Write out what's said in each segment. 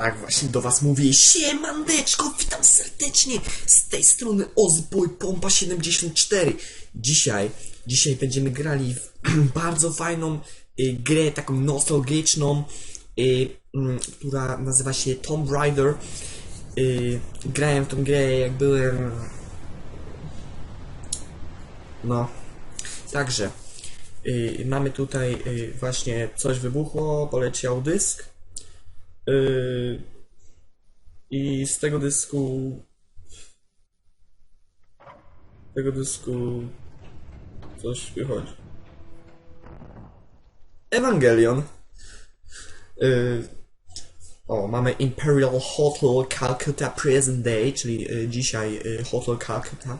Tak, właśnie do was mówię. Siemandeczko, witam serdecznie z tej strony Ozboy Pompa 74. Dzisiaj, dzisiaj będziemy grali w bardzo fajną y, grę, taką nostalgiczną, y, mm, która nazywa się Tomb Raider. Y, grałem w tą grę jak byłem... No, także... Y, mamy tutaj y, właśnie coś wybuchło, poleciał dysk. Y, I z tego dysku. Z tego dysku. Coś wychodzi. Evangelion. Y, o, mamy Imperial Hotel Calcutta Present Day, czyli y, dzisiaj y, Hotel Calcutta.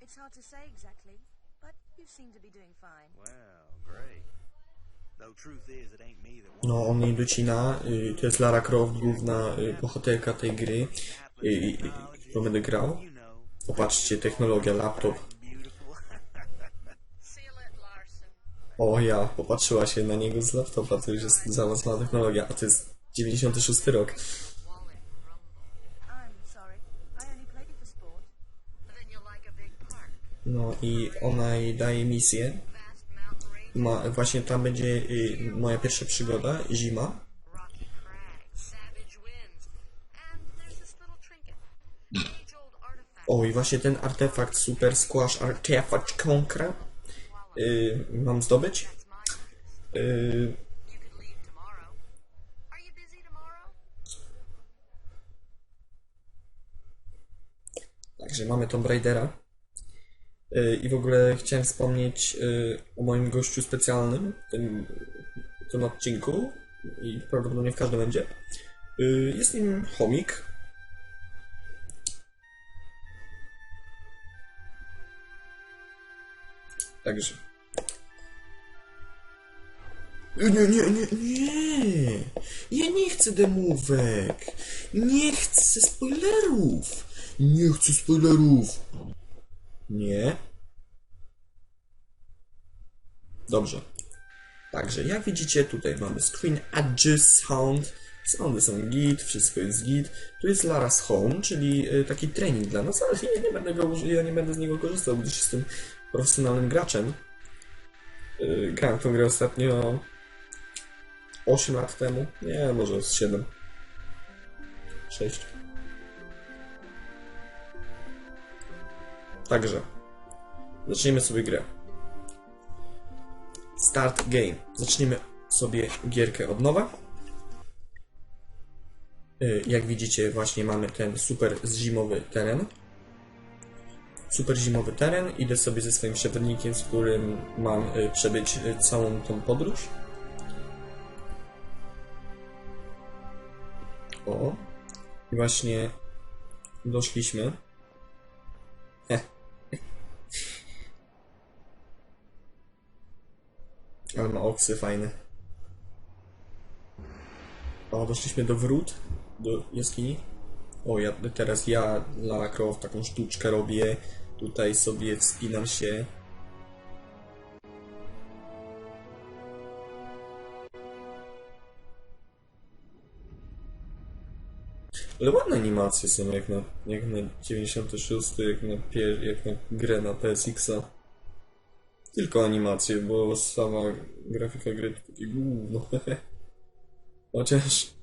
It's hard to say exactly, but you seem to be doing fine. Well, No, on nie docina. Y, to jest Lara Croft, główna y, bohaterka tej gry, y, y, którą będę grał. Popatrzcie, technologia, laptop. O ja, popatrzyła się na niego z laptopa, to już jest zaawansowana technologia, a to jest 96 rok. No i ona jej daje misję. Ma, właśnie tam będzie y, moja pierwsza przygoda, zima. O i właśnie ten artefakt, Super Squash Artifact Conqueror, y, mam zdobyć. Y, tomorrow? Także mamy Tomb Raidera. Y, I w ogóle chciałem wspomnieć y, o moim gościu specjalnym w tym, w tym odcinku i prawdopodobnie w każdym będzie. Y, Jest nim chomik. Także. Nie, nie, nie, nie. Ja nie chcę demówek. Nie chcę spoilerów. Nie chcę spoilerów. Nie. Dobrze. Także, jak widzicie, tutaj mamy screen adjust sound. Soundy są git, wszystko jest git. Tu jest Lara's Home, czyli y, taki trening dla nas, ale ja nie będę, go, ja nie będę z niego korzystał, gdyż jestem profesjonalnym graczem. Y, grałem tą grę ostatnio 8 lat temu. Nie, może z 7. 6. Także, zacznijmy sobie grę. Start game. Zaczniemy sobie gierkę od nowa. Y, Jak widzicie, właśnie mamy ten super zimowy teren. Super zimowy teren. Idę sobie ze swoim przewodnikiem, z którym mam y, przebyć y, całą tą podróż. O. I właśnie doszliśmy. Heh. Ale ma oksy fajne. O, doszliśmy do wrót, do jaskini. O, ja teraz ja, Lara Croft, taką sztuczkę robię. Tutaj sobie wspinam się. Ale ładne animacje są jak na, jak na 96, jak na, pier, jak na grę na PSX-a. Tylko animacje, bo sama grafika gry to takie gówno. Chociaż...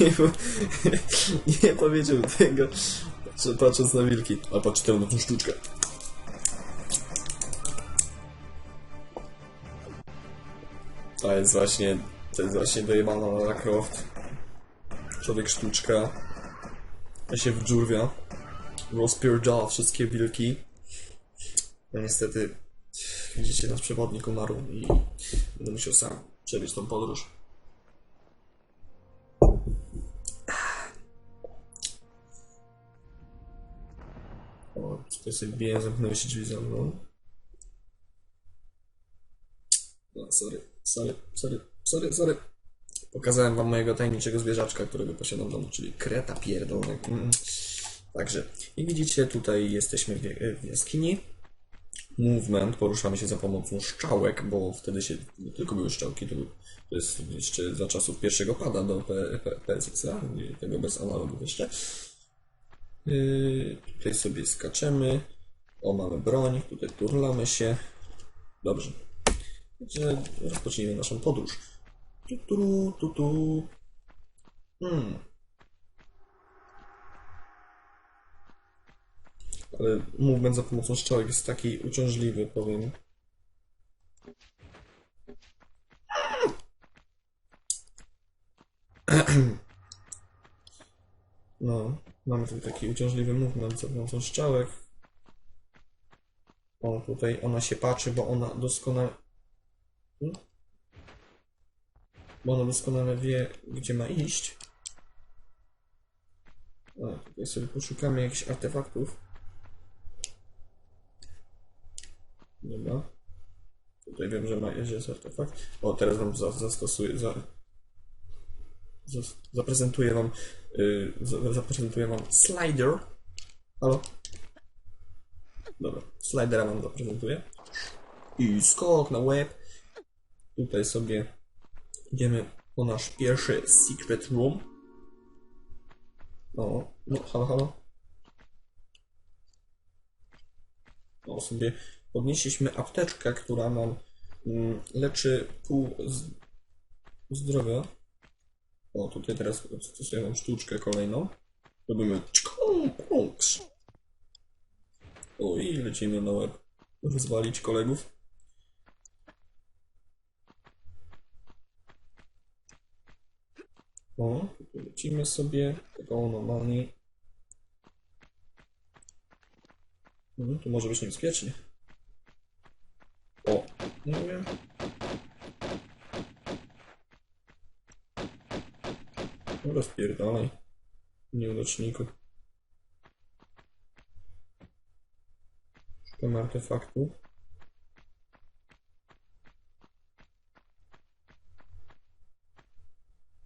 nie, nie powiedział tego, patrząc na wilki. A patrz tę nową sztuczkę. To jest właśnie, to jest właśnie dojebana Lara Croft. Człowiek sztuczka. Ja się wdżurwia. Rozpierdziała wszystkie wilki. No niestety, widzicie, nasz przewodnik umarł i będę musiał sam przebyć tą podróż. O, tutaj sobie wbiję, zamknęły się drzwi za mną. No, sorry, sorry, sorry, sorry, sorry. Pokazałem wam mojego tajemniczego zwierzaczka, którego posiadam w domu, czyli kreta pierdolony. Mm. Także, i widzicie, tutaj jesteśmy w, jaskini. movement, poruszamy się za pomocą szczałek, bo wtedy się nie tylko były szczałki, to, to jest jeszcze za czasów pierwszego pada do PSX-a, tego bez analogów jeszcze. Yy, tutaj sobie skaczemy, o mamy broń, tutaj turlamy się. Dobrze. Także rozpocznijmy naszą podróż. Tu, tu, tu, tu. Hmm. Ale movement za pomocą strzałek jest taki uciążliwy, powiem. No, mamy tu taki uciążliwy movement za pomocą strzałek. O, tutaj ona się patrzy, bo ona doskonale... Hmm? Bo ona doskonale wie, gdzie ma iść. O, tutaj sobie poszukamy jakichś artefaktów. Dobra. Tutaj wiem, że ma jest artefakt. O, teraz wam za- zastosuję, za, zas- zaprezentuję wam, yy, za- zaprezentuję wam slider. Halo? Dobra, slidera wam zaprezentuję. I skok na łeb. Tutaj sobie idziemy po nasz pierwszy secret room. O, no, halo, halo. O, sobie podnieśliśmy apteczkę, która nam mm, leczy pół zdrowia. O, tutaj teraz stosuję mam sztuczkę kolejną. Robimy. O, i lecimy na łeb. Rozwalić kolegów. O, tutaj lecimy sobie taką normalnie. Mhm, tu może być niebezpiecznie. O, nie wiem. No rozpierdalaj. Nieudaczniku. Szukamy artefaktu.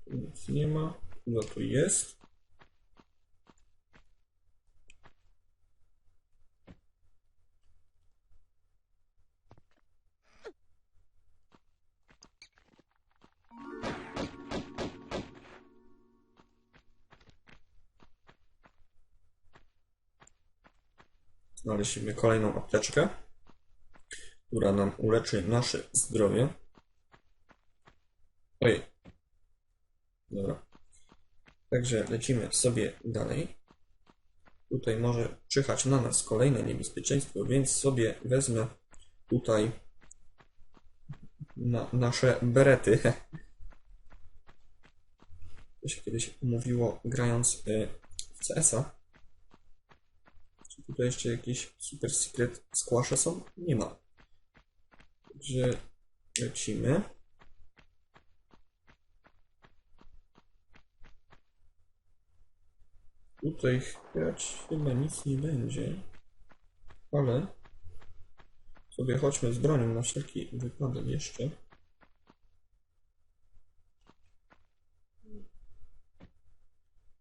Tu nic nie ma. No tu jest. Znaleźliśmy kolejną apteczkę, która nam uleczy nasze zdrowie. Ojej. Dobra. Także lecimy sobie dalej. Tutaj może czyhać na nas kolejne niebezpieczeństwo, więc sobie wezmę tutaj na nasze berety. To się kiedyś mówiło grając y, w CS-a. Tutaj jeszcze jakieś super secret squasze są? Nie ma. Także lecimy. Tutaj chyba nic nie będzie. Ale sobie chodźmy z bronią na wszelki wypadek jeszcze.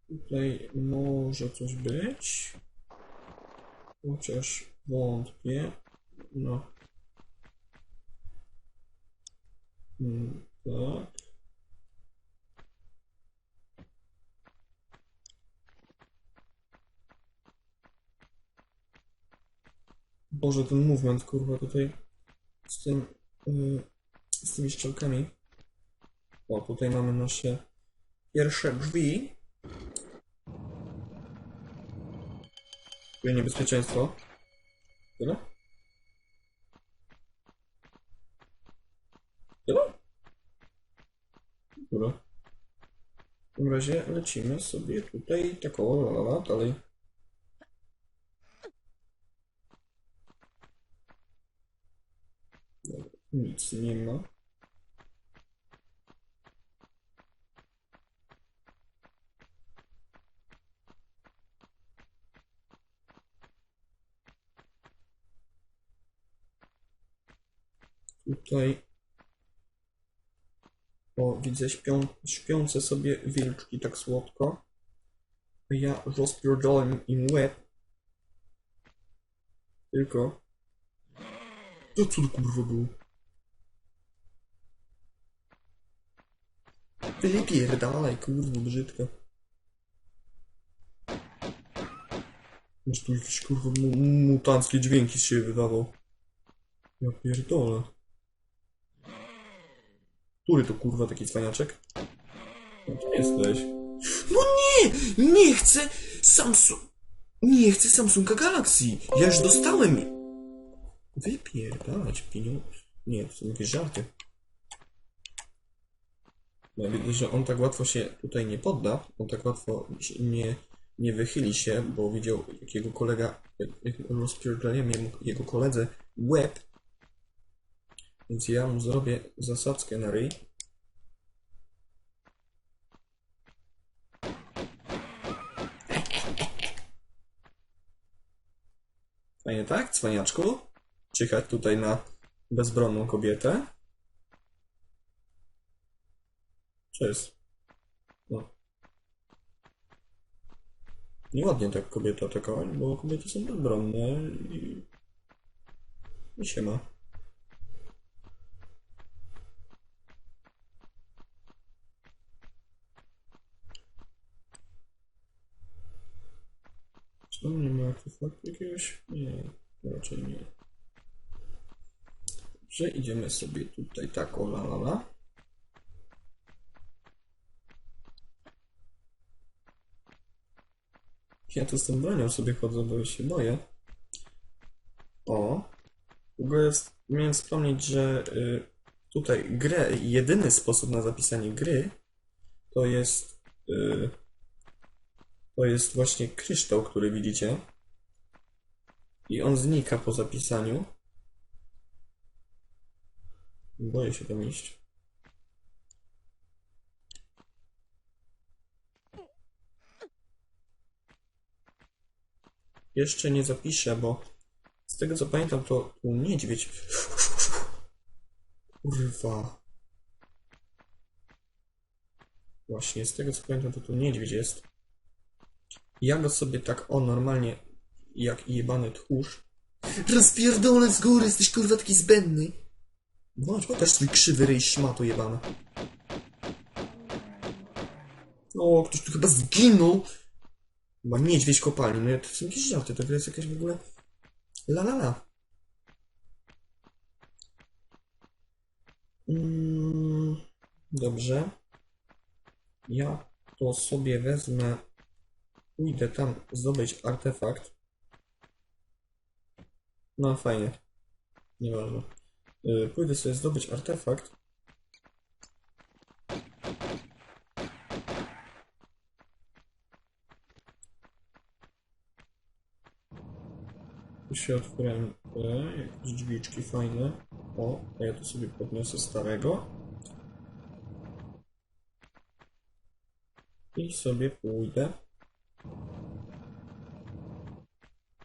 Tutaj może coś być. Chociaż wątpię. No. Mm, tak. Boże, ten movement, kurwa, tutaj z tym, yy, z tymi szczelkami. O, tutaj mamy nasze pierwsze drzwi. Tu niebezpieczeństwo. Tyle? Tyle? Dobra. W takim razie lecimy sobie tutaj tak o, la, la, la, dalej. Nic nie ma. Tutaj o, widzę śpią, śpiące sobie wilczki tak słodko. Ja rozpierdolę im łeb. Tylko To to kurwa było? Wypierdalaj, kurwa, brzydko. Już tu jakieś kurwa mu mutanckie dźwięki z siebie wydawał. Ja pierdolę. Który to kurwa taki cwaniaczek? No jesteś. No nie! Nie chcę Samsung... Nie chcę Samsunga Galaxy! Ja już dostałem... Wypierdalać pieniądze. Nie, to są jakieś żarty. Ja widzę, że on tak łatwo się tutaj nie podda, on tak łatwo nie, nie wychyli się, bo widział jak jego kolega, jak, jego koledze łeb. Więc ja mu zrobię zasadzkę na ryj. Fajnie tak, cwaniaczku? Czyhać tutaj na bezbronną kobietę. Jest? No. Nieładnie tak kobieta atakować, bo kobiety są bezbronne i... I się ma. Tam nie ma artefaktu jakiegoś? Nie, raczej nie. Dobrze, idziemy sobie tutaj tak, o la la la. Ja tu z tą bronią sobie chodzę, bo się boję. O. W ogóle miałem wspomnieć, że y, tutaj grę, jedyny sposób na zapisanie gry to jest y, to jest właśnie kryształ, który widzicie. I on znika po zapisaniu. Boję się tam iść. Jeszcze nie zapiszę, bo z tego co pamiętam, to tu niedźwiedź. Kurwa. Właśnie, z tego co pamiętam, to tu niedźwiedź jest. Ja go sobie tak o normalnie, jak jebany tchórz. Rozpierdolę z góry, jesteś kurwa taki zbędny. No, chyba też twój krzywy ryj szmato jebana. O, ktoś tu chyba zginął. Chyba niedźwiedź kopalni. No to są jakieś żarty, to jest jakaś w ogóle... La la la. Mm, dobrze. Ja to sobie wezmę... Pójdę tam zdobyć artefakt. No fajnie. Nieważne. Y, Pójdę sobie zdobyć artefakt. Tu się otworzyłem e, jakieś drzwiczki fajne. O, a ja tu sobie podniosę starego. I sobie pójdę.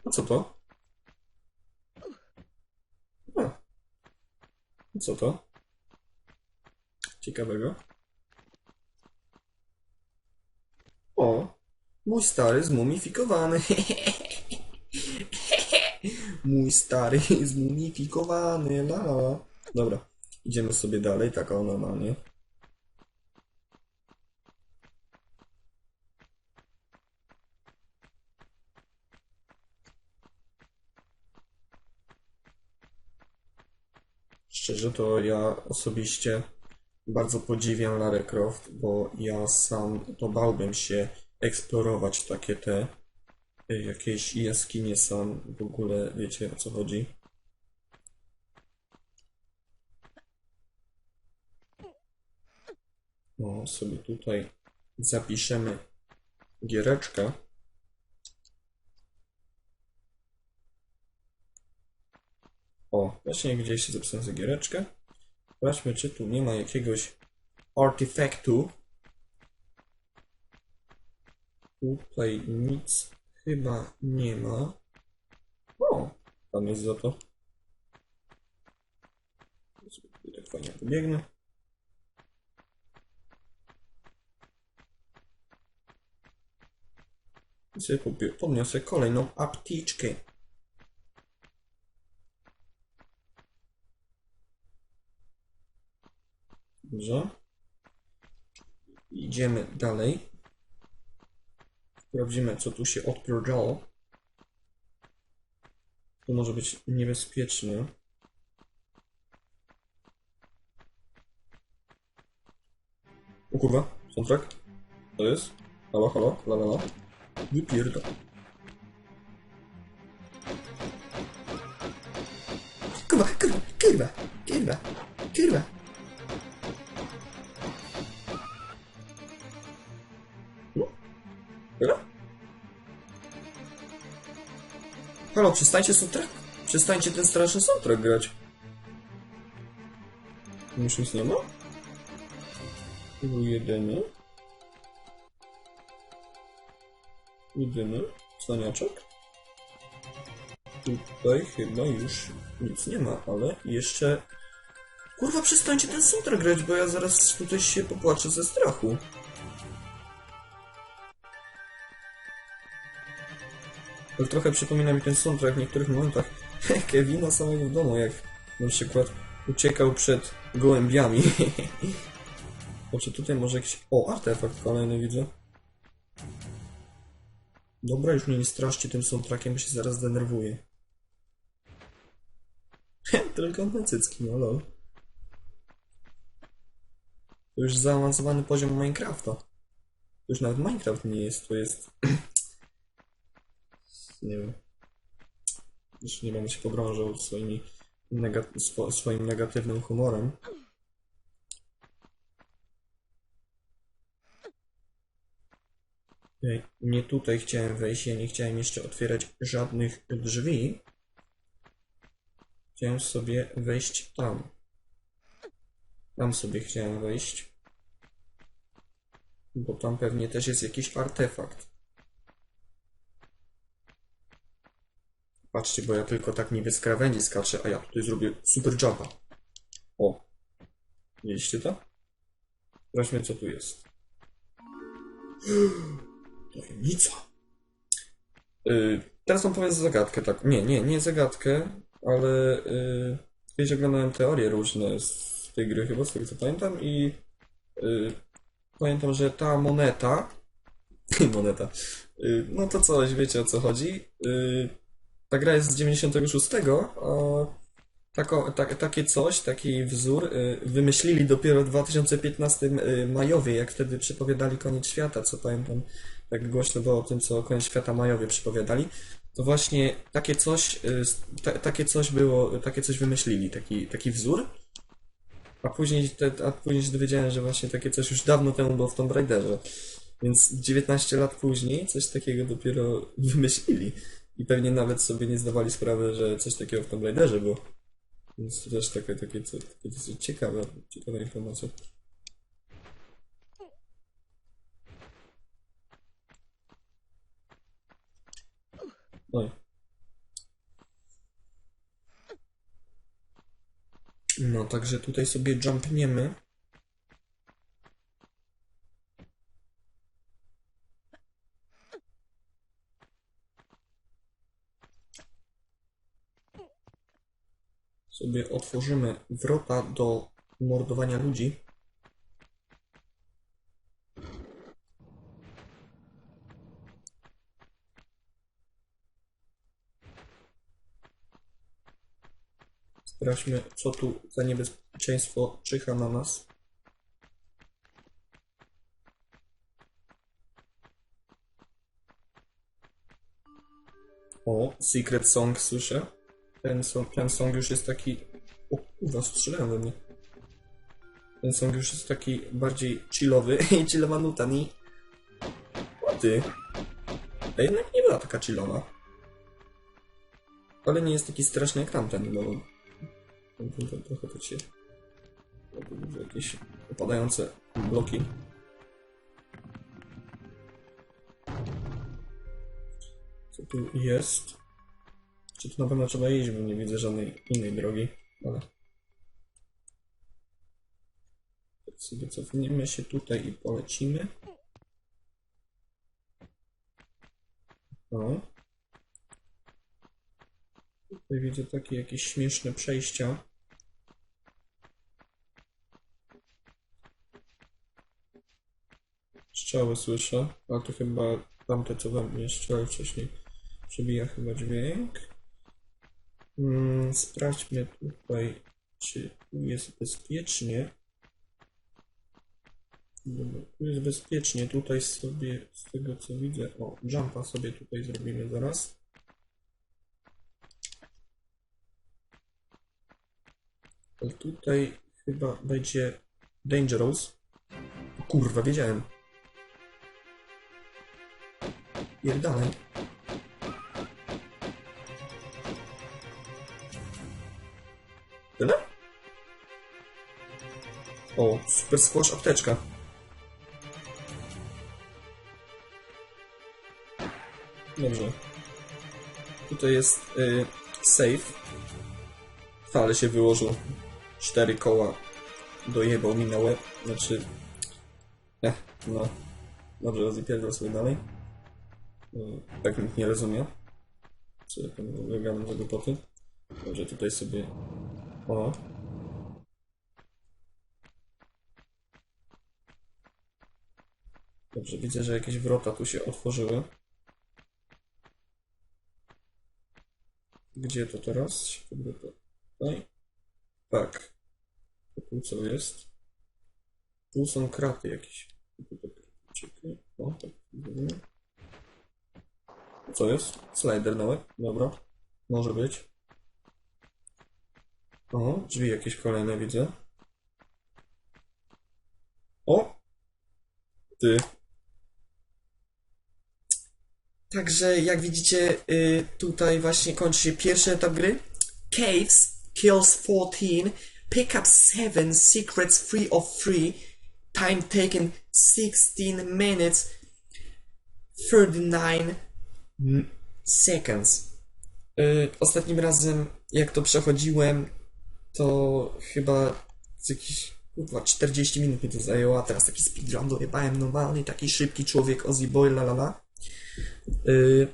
A co to? A. Co to? Ciekawego. O, mój stary zmumifikowany. Mój stary zmumifikowany, la. Dobra, idziemy sobie dalej, tak o normalnie. To ja osobiście bardzo podziwiam Lara Croft, bo ja sam to bałbym się eksplorować takie te y, jakieś jaskinie sam, w ogóle wiecie o co chodzi. No, sobie tutaj zapiszemy giereczkę. O, właśnie gdzieś się zapisałem za giereczkę. Sprawdźmy, czy tu nie ma jakiegoś artefaktu. Tutaj nic chyba nie ma. O, tam jest za to. Tak fajnie pobiegnę. I sobie podniosę kolejną apteczkę. Dobrze. Idziemy dalej. Sprawdzimy, co tu się odpierdziało. To może być niebezpieczne. O kurwa, soundtrack? To jest? Halo, halo, la la la. Wypierdol. Kurwa, kurwa, kurwa, kurwa, kurwa. Przestańcie soundtrack. Przestańcie ten straszny soundtrack grać. Już nic nie ma? Był jedyny. Jedyny. Cwaniaczek. Tutaj chyba już nic nie ma, ale jeszcze... Kurwa, przestańcie ten soundtrack grać, bo ja zaraz tutaj się popłaczę ze strachu. Trochę przypomina mi ten soundtrack w niektórych momentach Kevina samego w domu, jak na przykład uciekał przed gołębiami. O, czy tutaj może jakiś... O, artefakt kolejny widzę. Dobra, już mnie nie straszcie tym soundtrackiem, bo się zaraz denerwuję. Trójkątne cycki, no lol. To już zaawansowany poziom Minecrafta. To już nawet Minecraft nie jest, to jest... nie wiem. Już nie będę się pogrążał swoimi nega- swo- swoim negatywnym humorem. Nie tutaj chciałem wejść, ja nie chciałem jeszcze otwierać żadnych drzwi. Chciałem sobie wejść tam. Tam sobie chciałem wejść. Bo tam pewnie też jest jakiś artefakt. Patrzcie, bo ja tylko tak niby z krawędzi skaczę, a ja tutaj zrobię super jumpa. O. Widzieliście to? Sprawdźmy, co tu jest. Tajemnica. Yy, teraz wam powiem zagadkę, tak. Nie, nie, nie zagadkę, ale yy, kiedyś oglądałem teorie różne z tej gry chyba, z tego co pamiętam i yy, pamiętam, że ta moneta moneta, yy, no to coś, wiecie o co chodzi. Yy, ta gra jest z 96, a Tako, tak, takie coś, taki wzór y, wymyślili dopiero w 2015 y, majowie, jak wtedy przypowiadali koniec świata, co pamiętam, tak głośno było o tym, co koniec świata majowie przypowiadali. To właśnie takie coś, y, ta, takie coś było, takie coś wymyślili, taki, taki wzór. A później, te, a później się dowiedziałem, że właśnie takie coś już dawno temu było w Tomb Raiderze. Więc 19 lat później coś takiego dopiero wymyślili. I pewnie nawet sobie nie zdawali sprawy, że coś takiego w Tomb Raiderze było. Więc to też takie, takie, takie dosyć ciekawe, ciekawa informacja. Oj. No, także tutaj sobie jumpniemy. Sobie otworzymy wrota do mordowania ludzi. Sprawdźmy, co tu za niebezpieczeństwo czyha na nas. O, Secret Song słyszę. Ten song, ten song już jest taki... O kurwa, strzelają we mnie. Ten song już jest taki bardziej chillowy i chillowa nuta, nie? O ty. A jednak nie była taka chillowa. Ale nie jest taki straszny jak tamten, bo... Tamten to trochę tak się... Jakieś opadające bloki. Co tu jest? Czy tu na pewno trzeba iść, bo nie widzę żadnej innej drogi, ale... Sobie cofniemy się tutaj i polecimy. O. Tutaj widzę takie jakieś śmieszne przejścia. strzały słyszę, ale to chyba tamte, co wam strzały wcześniej. Przebija chyba dźwięk. Mm, sprawdźmy tutaj, czy tu jest bezpiecznie. Dobra, tu jest bezpiecznie, tutaj sobie, z tego co widzę, o, jumpa sobie tutaj zrobimy zaraz. Ale tutaj chyba będzie Dangerous. Kurwa, wiedziałem. Pierdalaj. Tyle? O, super squash apteczka. Dobrze. Tutaj jest y, safe. Fale się wyłożył. Cztery koła dojebał mi na łeb. Znaczy... Eh, no. Dobrze, rozpierdol sobie dalej. No, tak nikt nie rozumie. Ogóle gadam za głupoty. Dobrze, tutaj sobie... O. Dobrze, widzę, że jakieś wrota tu się otworzyły. Gdzie to teraz? Tutaj. Tak. Tu co jest? Tu są kraty jakieś. Tak. O, tak. Co jest? Slider na łeb? Dobra. Może być. O, drzwi jakieś kolejne widzę. O! Ty. Także jak widzicie, y, tutaj właśnie kończy się pierwszy etap gry. Caves, kills 14, pick up 7, secrets free of free, time taken 16 minutes, 39 m- seconds. Y, ostatnim razem, jak to przechodziłem, to chyba z jakichś kurwa 40 minut mi to zajęło, a teraz taki speedrun dojebałem normalny, taki szybki człowiek, Ozzy Boy, la la la. Y,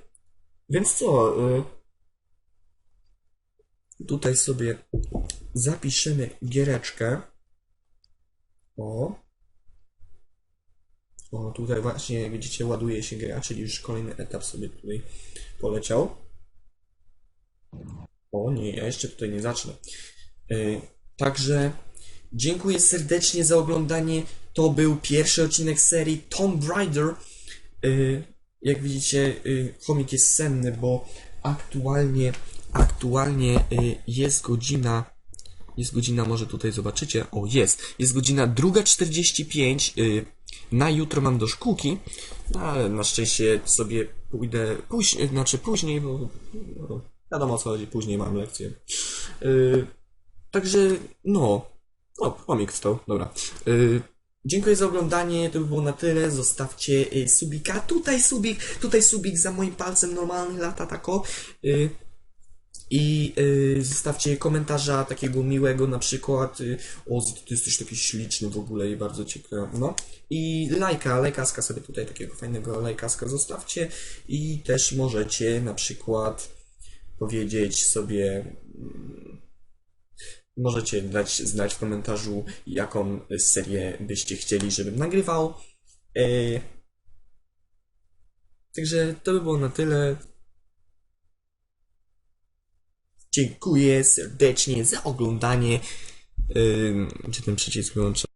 więc co? Y, tutaj sobie zapiszemy giereczkę. O. O, tutaj właśnie, widzicie, ładuje się gra, czyli już kolejny etap sobie tutaj poleciał. O nie, ja jeszcze tutaj nie zacznę. Y, Także dziękuję serdecznie za oglądanie. To był pierwszy odcinek serii Tomb Raider. Y, Jak widzicie, y, chomik jest senny, bo aktualnie, aktualnie jest godzina. Jest godzina, może tutaj zobaczycie. O, jest. Jest godzina 2.45. y, Na jutro mam do szkółki, no, ale na szczęście sobie pójdę później, znaczy później, bo no, wiadomo o co chodzi, później mam lekcję. Y, Także, no. O, chomik wstał, dobra. Y, dziękuję za oglądanie, to by było na tyle. Zostawcie y, subika. Tutaj subik, tutaj subik za moim palcem normalny lata tako. Y, I y, zostawcie komentarza takiego miłego, na przykład y, o, ty jesteś taki śliczny w ogóle i bardzo ciekawy, no. I lajka, lajkaska sobie tutaj takiego fajnego lajkaska zostawcie i też możecie na przykład powiedzieć sobie Możecie dać znać w komentarzu, jaką serię byście chcieli, żebym nagrywał. Eee, Także to by było na tyle. Dziękuję serdecznie za oglądanie. Ym, Gdzie ten przycisk wyłącza?